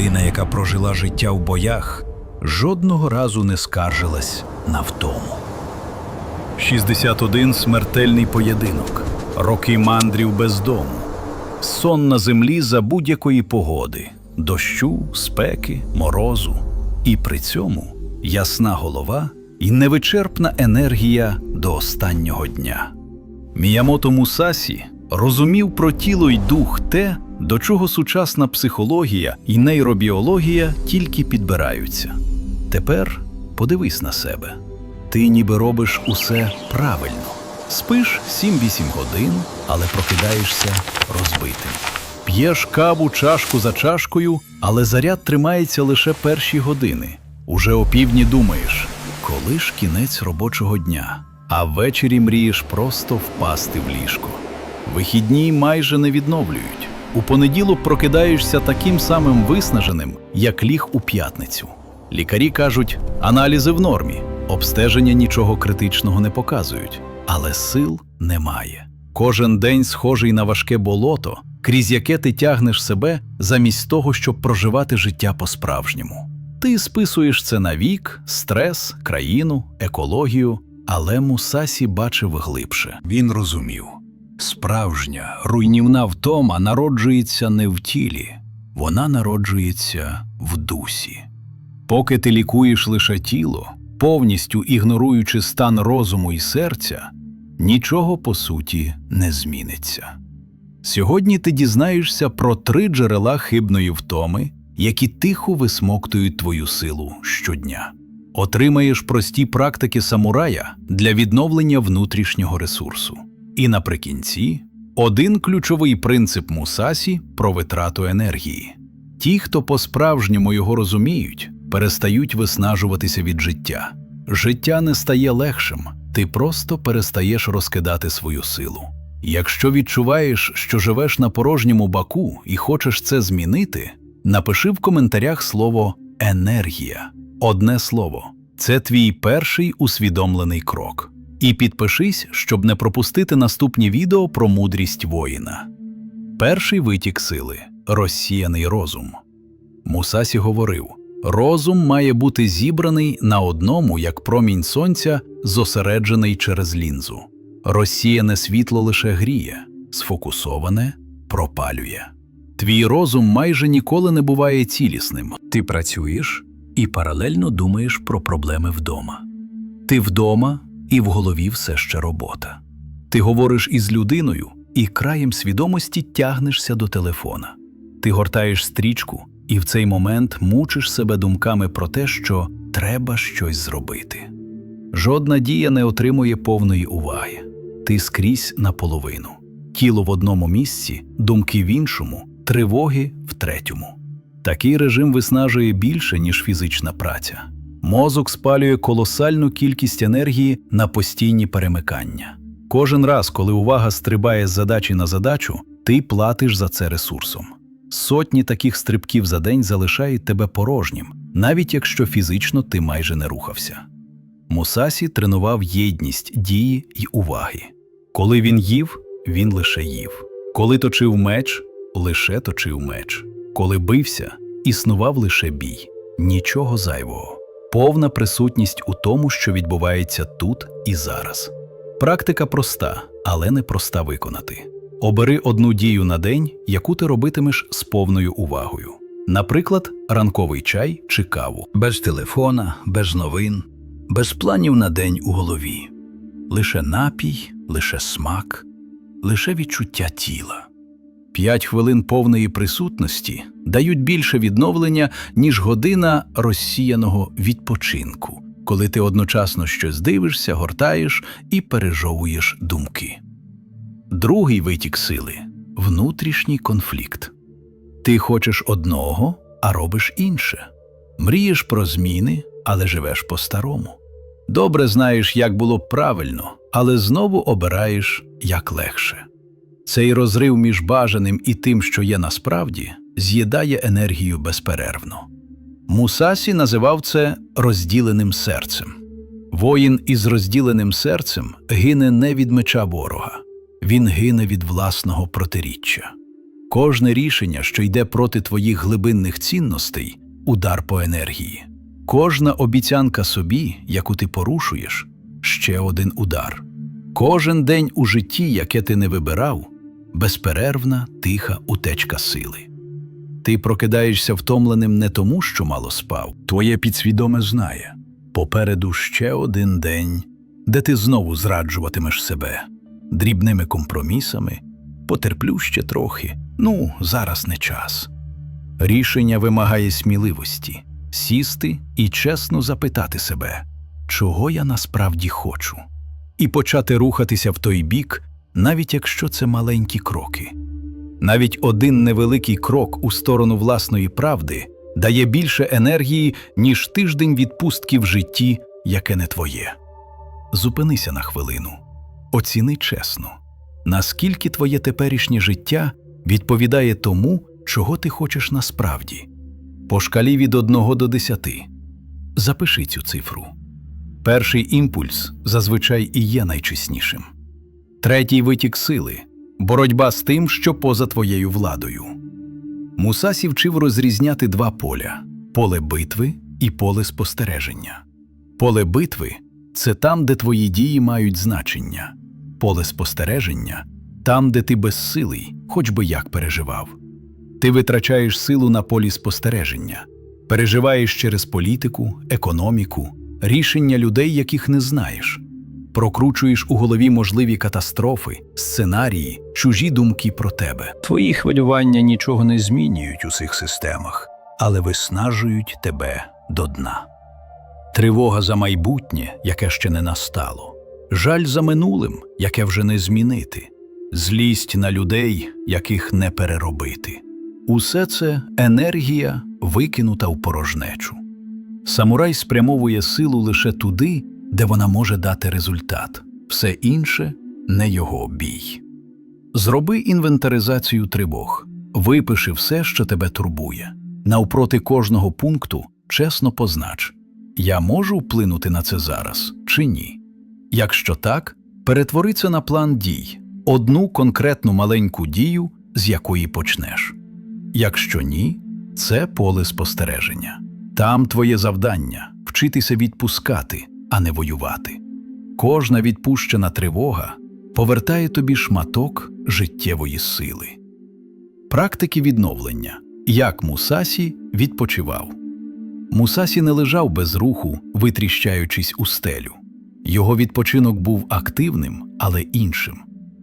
Людина, яка прожила життя в боях, жодного разу не скаржилась на втому. 61 смертельний поєдинок, роки мандрів без дому, сон на землі за будь-якої погоди, дощу, спеки, морозу, і при цьому ясна голова і невичерпна енергія до останнього дня. Міямото Мусасі розумів про тіло й дух те, до чого сучасна психологія і нейробіологія тільки підбираються. Тепер подивись на себе. Ти ніби робиш усе правильно. Спиш 7-8 годин, але прокидаєшся розбитим. П'єш каву чашку за чашкою, але заряд тримається лише перші години. Уже опівдні думаєш, коли ж кінець робочого дня, а ввечері мрієш просто впасти в ліжко. Вихідні майже не відновлюють. У понеділок прокидаєшся таким самим виснаженим, як ліг у п'ятницю. Лікарі кажуть, аналізи в нормі, обстеження нічого критичного не показують, але сил немає. Кожен день схожий на важке болото, крізь яке ти тягнеш себе замість того, щоб проживати життя по-справжньому. Ти списуєш це на вік, стрес, країну, екологію, але Мусасі бачив глибше. Він розумів. Справжня руйнівна втома народжується не в тілі, вона народжується в дусі. Поки ти лікуєш лише тіло, повністю ігноруючи стан розуму і серця, нічого по суті не зміниться. Сьогодні ти дізнаєшся про три джерела хибної втоми, які тихо висмоктують твою силу щодня. Отримаєш прості практики самурая для відновлення внутрішнього ресурсу. І наприкінці один ключовий принцип Мусасі про витрату енергії. Ті, хто по-справжньому його розуміють, перестають виснажуватися від життя. Життя не стає легшим, ти просто перестаєш розкидати свою силу. Якщо відчуваєш, що живеш на порожньому баку і хочеш це змінити, напиши в коментарях слово енергія. Одне слово це твій перший усвідомлений крок. І підпишись, щоб не пропустити наступні відео про мудрість воїна. Перший витік сили розсіяний розум. Мусасі говорив: розум має бути зібраний на одному, як промінь сонця, зосереджений через лінзу. Розсіяне світло лише гріє, сфокусоване пропалює. Твій розум майже ніколи не буває цілісним. Ти працюєш і паралельно думаєш про проблеми вдома. Ти вдома і в голові все ще робота. Ти говориш із людиною і краєм свідомості тягнешся до телефона. Ти гортаєш стрічку і в цей момент мучиш себе думками про те, що треба щось зробити. Жодна дія не отримує повної уваги. Ти скрізь наполовину. Тіло в одному місці, думки в іншому, тривоги в третьому. Такий режим виснажує більше, ніж фізична праця. Мозок спалює колосальну кількість енергії на постійні перемикання. Кожен раз, коли увага стрибає з задачі на задачу, ти платиш за це ресурсом. Сотні таких стрибків за день залишають тебе порожнім, навіть якщо фізично ти майже не рухався. Мусасі тренував єдність дії й уваги. Коли він їв, він лише їв. Коли точив меч, лише точив меч. Коли бився, існував лише бій, нічого зайвого повна присутність у тому, що відбувається тут і зараз. Практика проста, але не проста виконати. Обери одну дію на день, яку ти робитимеш з повною увагою. Наприклад, ранковий чай чи каву, без телефона, без новин, без планів на день у голові, лише напій, лише смак, лише відчуття тіла. П'ять хвилин повної присутності дають більше відновлення, ніж година розсіяного відпочинку, коли ти одночасно щось дивишся, гортаєш і пережовуєш думки. Другий витік сили внутрішній конфлікт. Ти хочеш одного, а робиш інше. Мрієш про зміни, але живеш по-старому. Добре знаєш, як було правильно, але знову обираєш як легше. Цей розрив між бажаним і тим, що є насправді, з'їдає енергію безперервно. Мусасі називав це розділеним серцем. Воїн із розділеним серцем гине не від меча ворога, він гине від власного протиріччя. Кожне рішення, що йде проти твоїх глибинних цінностей, удар по енергії. Кожна обіцянка собі, яку ти порушуєш, ще один удар. Кожен день у житті, яке ти не вибирав, безперервна, тиха утечка сили. Ти прокидаєшся втомленим не тому, що мало спав. Твоє підсвідоме знає. Попереду ще один день, де ти знову зраджуватимеш себе дрібними компромісами, потерплю ще трохи. Ну, зараз не час. Рішення вимагає сміливості сісти і чесно запитати себе, чого я насправді хочу, і почати рухатися в той бік, навіть якщо це маленькі кроки. Навіть один невеликий крок у сторону власної правди дає більше енергії, ніж тиждень відпустки в житті, яке не твоє. Зупинися на хвилину, оціни чесно, наскільки твоє теперішнє життя відповідає тому, чого ти хочеш насправді. По шкалі від 1 до 10. Запиши цю цифру. Перший імпульс зазвичай і є найчеснішим. Третій витік сили боротьба з тим, що поза твоєю владою. Мусасі вчив розрізняти два поля поле битви і поле спостереження. Поле битви це там, де твої дії мають значення, поле спостереження там, де ти безсилий, хоч би як переживав. Ти витрачаєш силу на полі спостереження, переживаєш через політику, економіку, рішення людей, яких не знаєш, прокручуєш у голові можливі катастрофи, сценарії, чужі думки про тебе. Твої хвилювання нічого не змінюють у цих системах, але виснажують тебе до дна. Тривога за майбутнє, яке ще не настало, жаль за минулим, яке вже не змінити, злість на людей, яких не переробити. Усе це енергія, викинута в порожнечу. Самурай спрямовує силу лише туди, де вона може дати результат, все інше не його бій. Зроби інвентаризацію тривог, випиши все, що тебе турбує. Навпроти кожного пункту чесно познач, я можу вплинути на це зараз чи ні. Якщо так, перетвори це на план дій, одну конкретну маленьку дію, з якої почнеш. Якщо ні, це поле спостереження. Там твоє завдання вчитися відпускати, а не воювати. Кожна відпущена тривога повертає тобі шматок життєвої сили. Практики відновлення. Як Мусасі відпочивав. Мусасі не лежав без руху, витріщаючись у стелю. Його відпочинок був активним, але іншим.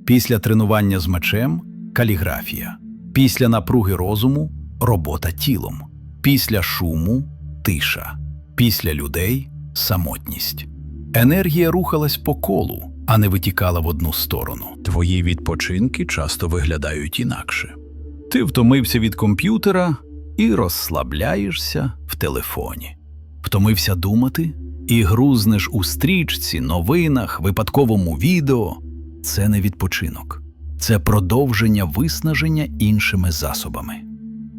Після тренування з мечем каліграфія, після напруги розуму робота тілом, після шуму тиша, після людей самотність. Енергія рухалась по колу, а не витікала в одну сторону. Твої відпочинки часто виглядають інакше. Ти втомився від комп'ютера і розслабляєшся в телефоні. Втомився думати і грузнеш у стрічці, новинах, випадковому відео. Це не відпочинок, це продовження виснаження іншими засобами.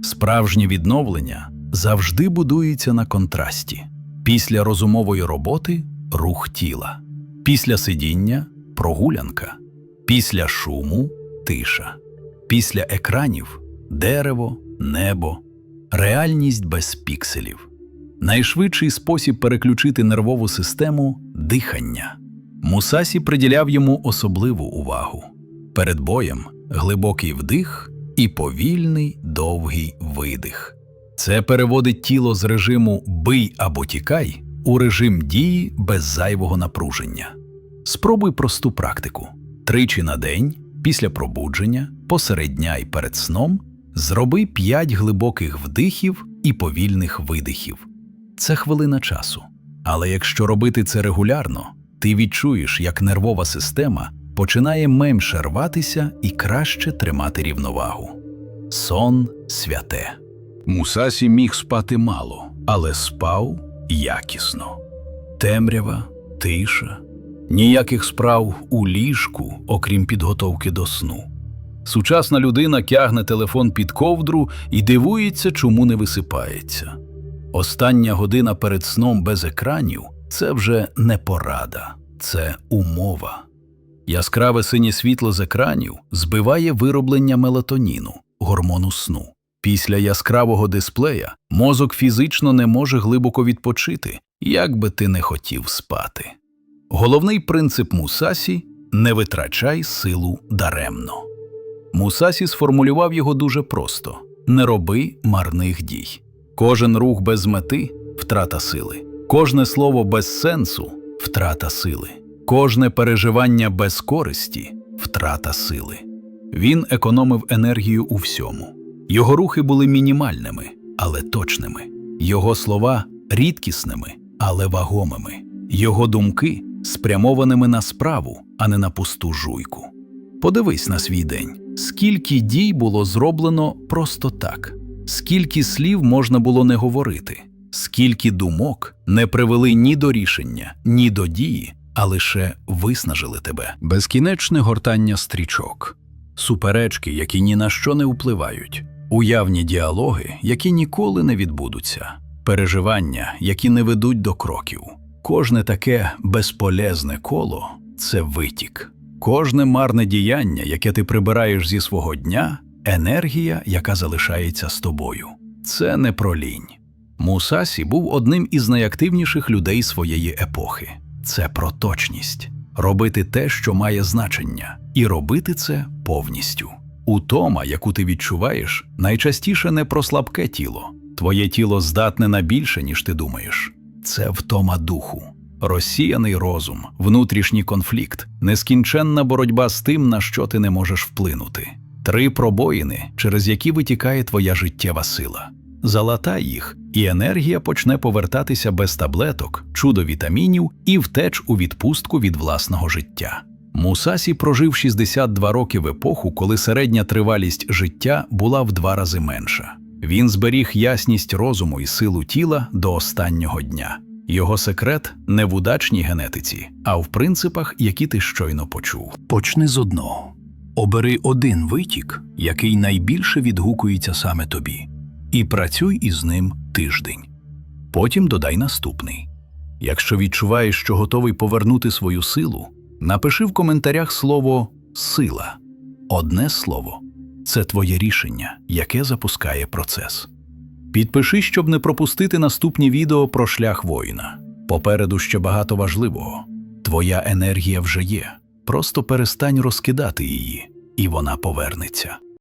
Справжнє відновлення завжди будується на контрасті. Після розумової роботи рух тіла, після сидіння прогулянка, після шуму тиша, після екранів дерево, небо, реальність без пікселів. Найшвидший спосіб переключити нервову систему дихання. Мусасі приділяв йому особливу увагу. Перед боєм глибокий вдих і повільний довгий видих. Це переводить тіло з режиму бий або тікай у режим дії без зайвого напруження. Спробуй просту практику: тричі на день, після пробудження, посеред дня і перед сном зроби п'ять глибоких вдихів і повільних видихів. Це хвилина часу. Але якщо робити це регулярно, ти відчуєш, як нервова система починає менше рватися і краще тримати рівновагу. Сон святе. Мусасі міг спати мало, але спав якісно. Темрява, тиша, ніяких справ у ліжку, окрім підготовки до сну. Сучасна людина тягне телефон під ковдру і дивується, чому не висипається. Остання година перед сном без екранів це вже не порада, це умова. Яскраве синє світло з екранів збиває вироблення мелатоніну, гормону сну. Після яскравого дисплея мозок фізично не може глибоко відпочити, як би ти не хотів спати. Головний принцип Мусасі не витрачай силу даремно. Мусасі сформулював його дуже просто: не роби марних дій. Кожен рух без мети втрата сили, кожне слово без сенсу втрата сили, кожне переживання без користі втрата сили. Він економив енергію у всьому. Його рухи були мінімальними, але точними, його слова рідкісними, але вагомими, його думки спрямованими на справу, а не на пусту жуйку. Подивись на свій день, скільки дій було зроблено просто так, скільки слів можна було не говорити, скільки думок не привели ні до рішення, ні до дії, а лише виснажили тебе. Безкінечне гортання стрічок, суперечки, які ні на що не впливають, уявні діалоги, які ніколи не відбудуться, переживання, які не ведуть до кроків. Кожне таке безполезне коло це витік. Кожне марне діяння, яке ти прибираєш зі свого дня, енергія, яка залишається з тобою. Це не про лінь. Мусасі був одним із найактивніших людей своєї епохи. Це про точність робити те, що має значення, і робити це повністю. Утома, яку ти відчуваєш, найчастіше не про слабке тіло. Твоє тіло здатне на більше, ніж ти думаєш. Це втома духу, розсіяний розум, внутрішній конфлікт, нескінченна боротьба з тим, на що ти не можеш вплинути. Три пробоїни, через які витікає твоя життєва сила. Залатай їх, і енергія почне повертатися без таблеток, чудо вітамінів і втеч у відпустку від власного життя. Мусасі прожив 62 роки в епоху, коли середня тривалість життя була в два рази менша. Він зберіг ясність розуму і силу тіла до останнього дня. Його секрет не в удачній генетиці, а в принципах, які ти щойно почув. Почни з одного. Обери один витік, який найбільше відгукується саме тобі, і працюй із ним тиждень. Потім додай наступний. Якщо відчуваєш, що готовий повернути свою силу, напиши в коментарях слово сила. Одне слово це твоє рішення, яке запускає процес. Підпиши, щоб не пропустити наступні відео про шлях воїна. Попереду ще багато важливого. Твоя енергія вже є. Просто перестань розкидати її, і вона повернеться.